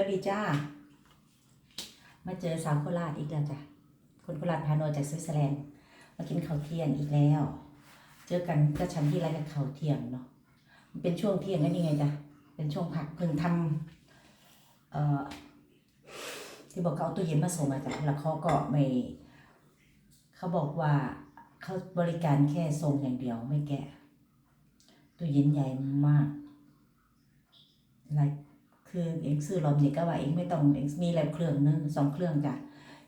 วัสดีจ้า มาเจอสาวโคราชอีกแล้วจ้ะ คนโคราชพาโนจากสวิตเซอร์แลนด์ มากินข้าวเที่ยงอีกแล้ว เจอกันก็ฉันที่ไรกับข้าวเที่ยงเนาะ มันเป็นช่วงเที่ยงกันนี่ไงจ้ะ เป็นช่วงพักเพิ่งทำเอ่อ ที่บอกเขาเอาตู้เย็นมาส่งอะจ้ะ แล้วเขาก็ไม่ เขาบอกว่าเขาบริการแค่ส่งอย่างเดียวไม่แกะ ตู้เย็นใหญ่มากหลาย คือเองซื้อรอบนี้ก็ว่าเองไม่ต้องเองมีแล้วเครื่องนึงสองเครื่องจ้ะ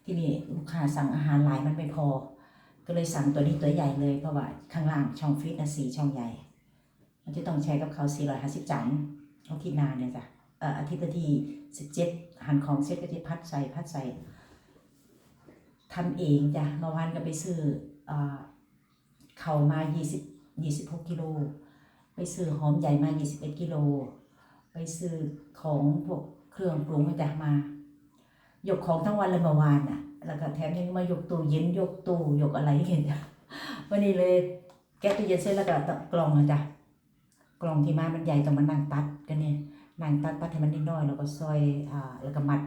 ที่นี่ลูกค้าสั่งอาหารหลายมันไม่พอ ก็เลยสั่งตัวนี้ตัวใหญ่เลยเพราะว่าข้างล่างช่องฟรีซนะสีช่องใหญ่ มันจะต้องใช้กับเขา450จานอาทิตย์นาเนี่ยจ้ะเอ่ออาทิตย์ที่17หันของเซ็ตก็จะพัดใส่พัดใส่ทำเองจ้ะเมื่อวานก็ไปซื้อเอ่อเขามา20 26กิโลไปซื้อหอมใหญ่มา 21กิโล ไปซื้อของพวกเครื่องปรุงมาจากมา ยกของทั้งวันเลยเมื่อวานน่ะ แล้วก็แถมยังมายกตู้เย็นยกตู้ยกอะไรเห็นจ้ะวันนี้เลยแก้ตู้เย็นเสร็จแล้วก็กล่องนะจ้ะกล่องที่มามันใหญ่ต้องมานั่งตัดกันเนี่ยนั่งตัดตัดให้มันนิดหน่อยแล้วก็ซอยอ่าแล้วก็มัด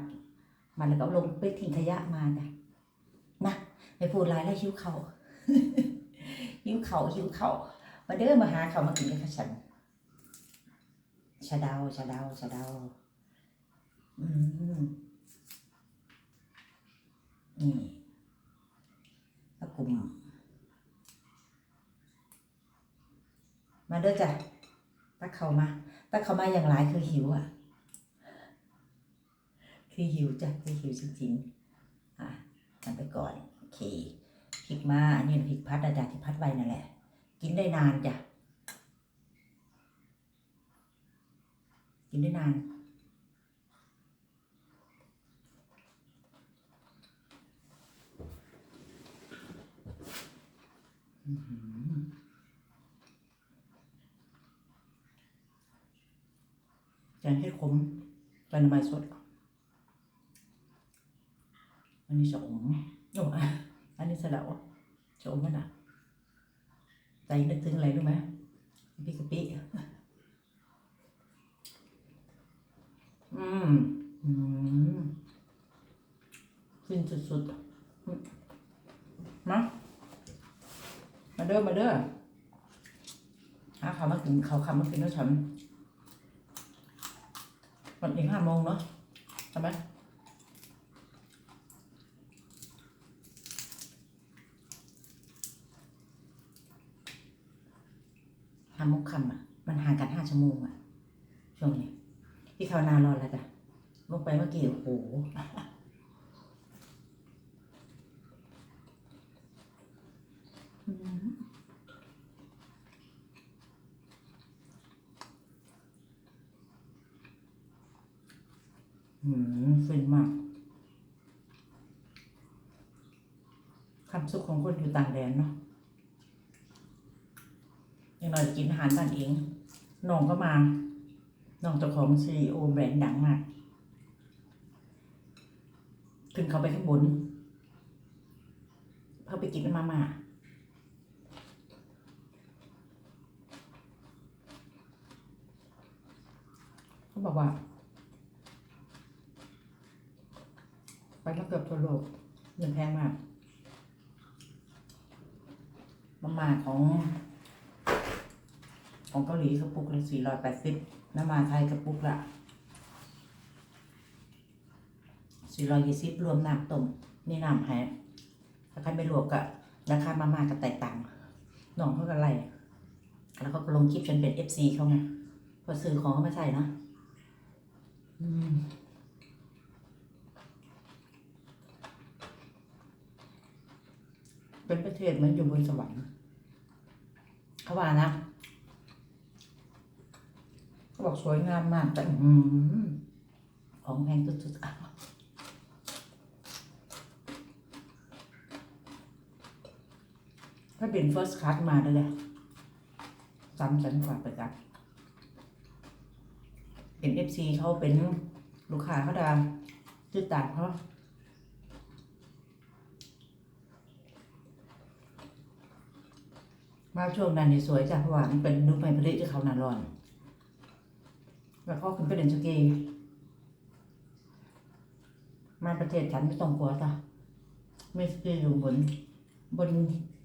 มัดแล้วก็ลงไปทิ้งขยะมาจ้ะนะไม่พูดหลายแล้วหิวเขาวหิวเขาวหิวเขาวมาเด้อมาหาเขามากินกับฉัน ชาดาวชาดาวชาดาวอืมนี่ตะกลุ่มมาเด้อจ้ะตักเขามาตักเขามาอย่างไรคือหิวอะ คือหิวจ้ะคือหิวจริงๆอะทำไปก่อนโอเคพริกมาอันนี้พริกพัดอาจารย์ที่พัดไว้นั่นแหละ กินได้นานจ้ะ กินได้นานอื้อหือแกงเห็ดขมแกงหน่อไม้สด อันนี้ชะอมโอ้อันนี้สะเดาชะอมมันอะใจนึกถึงอะไรรู้ไหมพี่กะปิ อืมอืมฟินสุดๆมามาเด้อ มาเด้อหาขาวมากินเขาวคำมากินด้วยฉันวันเองห้าโมงเนาะใช่ไหมห้าโมงคำอะ มันห่างกันห้าชั่วโมงอะ ช่วงนี้ พี่เขาวนานรอแล้วจ้ะลงไปเมื่อกี้โอ้โหอืมฟินมากคำสุขของคนอยู่ต่างแดนเนาะอย่างน้อยกินอาหารบ้านเองน้องก็มา น้องเจ้าของซีโอแบรนด์ดังมากขึ้นเขาไปข้างบนเพื่อไปกินมาม่าเขาบอกว่า ไปมาเกือบทั่วโลกเงินแพงมากมาม่าของ ของเกาหลีกระปุกละสี่ร้อยแปดสิบ น้ำมาไทยกระปุกละสี่ร้อยยี่สิบรวมน้ำต้มนี่น้ำแห้งถ้าใครไม่รวมก็ราคามาม่าก็แตกต่างน้องเขาก็ไล่แล้วก็ลงคลิปจนเป็นเอฟซีเขาไงพอซื้อของเขามาใส่นะเป็นประเทศเหมือนอยู่บนสวรรค์เขาว่านะ บอกสวยงามมากแต่อืมของแพงสุดๆอะถ้าเป็น first class มาเลยอะสามแสนกว่าไปกันเป็น FC เขาเป็นลูกค้าเขาดาจืดตางเขามาช่วงนั้นนี่สวยจ้ะเพราะว่ามันเป็นดูไม่ผลิตที่เขาหนาร้อน แล้วก็ขึ้นไปเล่นสกีมาประเทศฉันไม่ต้องกลัวจ้ะไม่ได้อยู่บน บน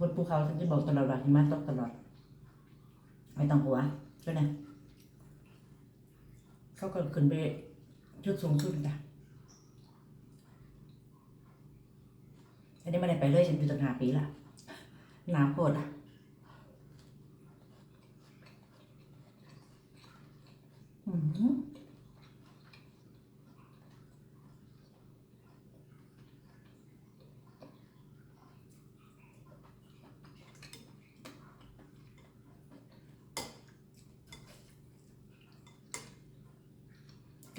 บนภูเขาฉันจะบอกตลอดว่าหิมะตกตลอด ไม่ต้องกลัวใช่ไหมเขาก็ขึ้นไปจุดสูงสุดจ้ะอันนี้ไม่ได้ไปเลยฉันอยู่ตั้งห้าปีละหนาวโคตรอะอือหือ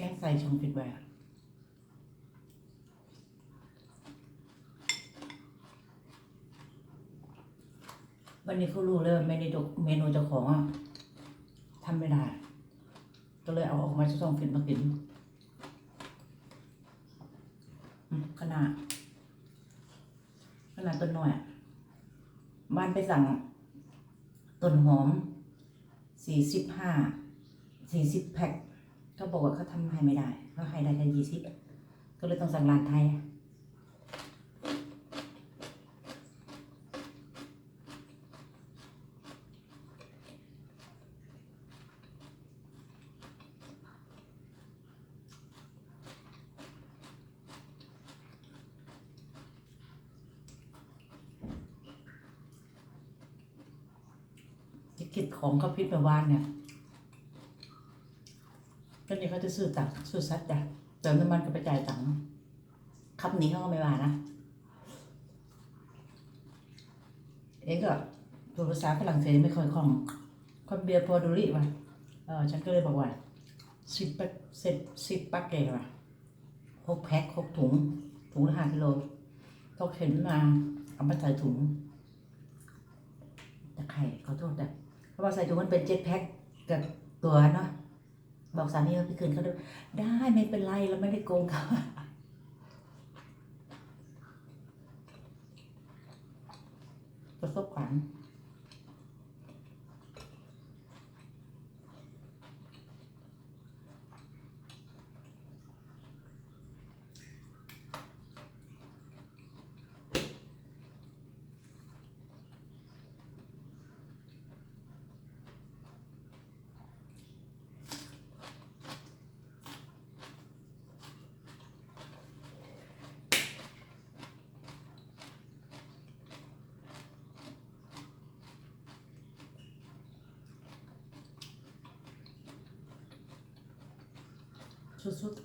แกงใส่ชงฟิตไว้อะวันนี้เขารู้เลยเมนูเจ้าเมนูเจ้าของอะทำไม่ได้ ก็เลยเอาออกมาจะช่องฟิตมากินขนาดขนาดต้นหน้อยบ้านไปสั่งต้นหอมสี่สิบห้าสี่สิบแพ็ค เขาบอกว่าเขาทำให้ไม่ได้เขาให้ได้แค่ยี่สิบก็เลยต้องสั่งร้านไทยคิดของเขาพิษไปวานเนี่ย นี่เขาจะซื้อตักซื้อซัดจ้ะเติมน้ำมันก็ไปจ่ายตังค์คับนี้เขาก็ไม่ว่านะเองก็ตัวภาษาฝรั่งเศสไม่ค่อยคล่องคนเบียร์พอดูริว่ะเออฉันก็เลยบอกว่าสิบแพ็คเสร็จสิบปักเกว่ะหกแพ็คหกถุง ถุงละห้ากิโลเขาเข็นมาเอามาใส่ถุงแต่ไข่ขอโทษแต่เพราะว่าใส่ถุงมันเป็นเจ็ดแพ็คกับตัวเนาะ บอกสามีว่าพี่คืนเขาด้วยได้ไม่เป็นไรเราไม่ได้โกงเขาประสบการณ์ สุดๆ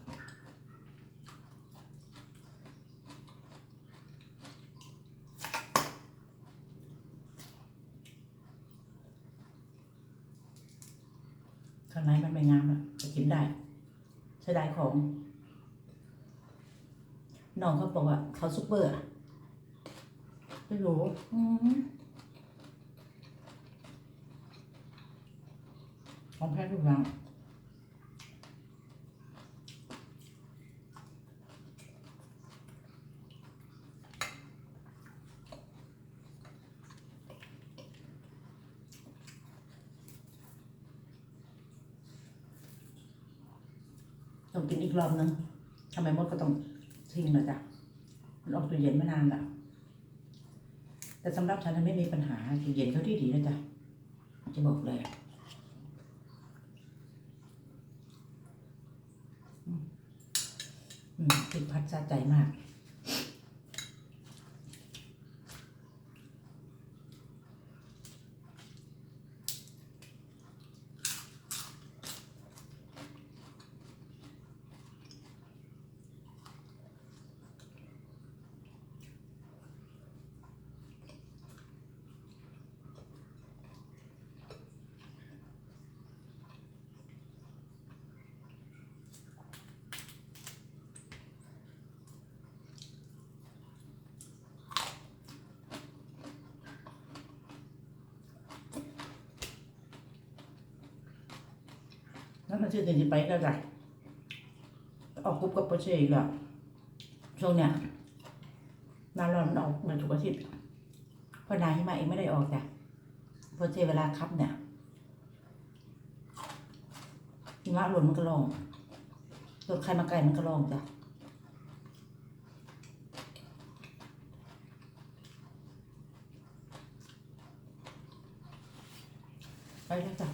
ข้างในมันไม่งามอะจะกินได้ใช้ได้ของน้องเขาบอกว่าเขาซุปเปอร์อะไม่รู้อืมของแพทย์ทุกอย่าง ต้องกินอีก รอบนึงทำไมมดก็ต้องทิ้งเลยจ้ะมันออกตู้เย็นไม่นานละแต่สำหรับฉันนั้นไม่มีปัญหาตู้เย็นเขาดีดีนะจ๊ะจะบอกเลยอืมติดพัดซาใจมาก มันชื่อจริงไปแล้วจ้ะออกกุ๊บกับโปรเชอีกแล้ช่วงเนี้ยนานรอนออกเมือนทุกอาทิตย์พอนายหิมาเองไม่ได้ออกจ้ะโปรเชเวลาคับเนี่ยหิมะหล่นมันก็ลงรถใครมาไกลมันก็ลงจ้ะไปแล้วจ้ะ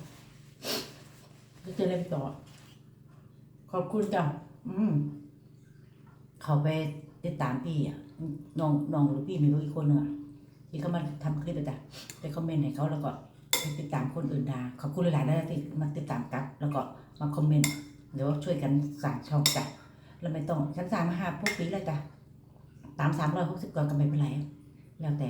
อะไรไปต่อ ขอบคุณจ้ะอืมเขาไปติดตามพี่อะน้องน้องหรือพี่ไม่รู้อีกคนหนึ่งอะที่เขามาทำคลิปอะจ้ะไปคอมเมนต์ให้เขาแล้วก็ไปติดตามคนอื่นดาขอบคุณหลายๆนะที่มาติดตามกับ แล้วก็มาคอมเมนต์เดี๋ยวช่วยกันสั่งช่องจ้ะแล้วไม่ต้องฉันสั่งมาหาพวกปีแล้วจ้ะตามสามร้อยหกสิบกว่าก็ไม่เป็นไรแล้วแต่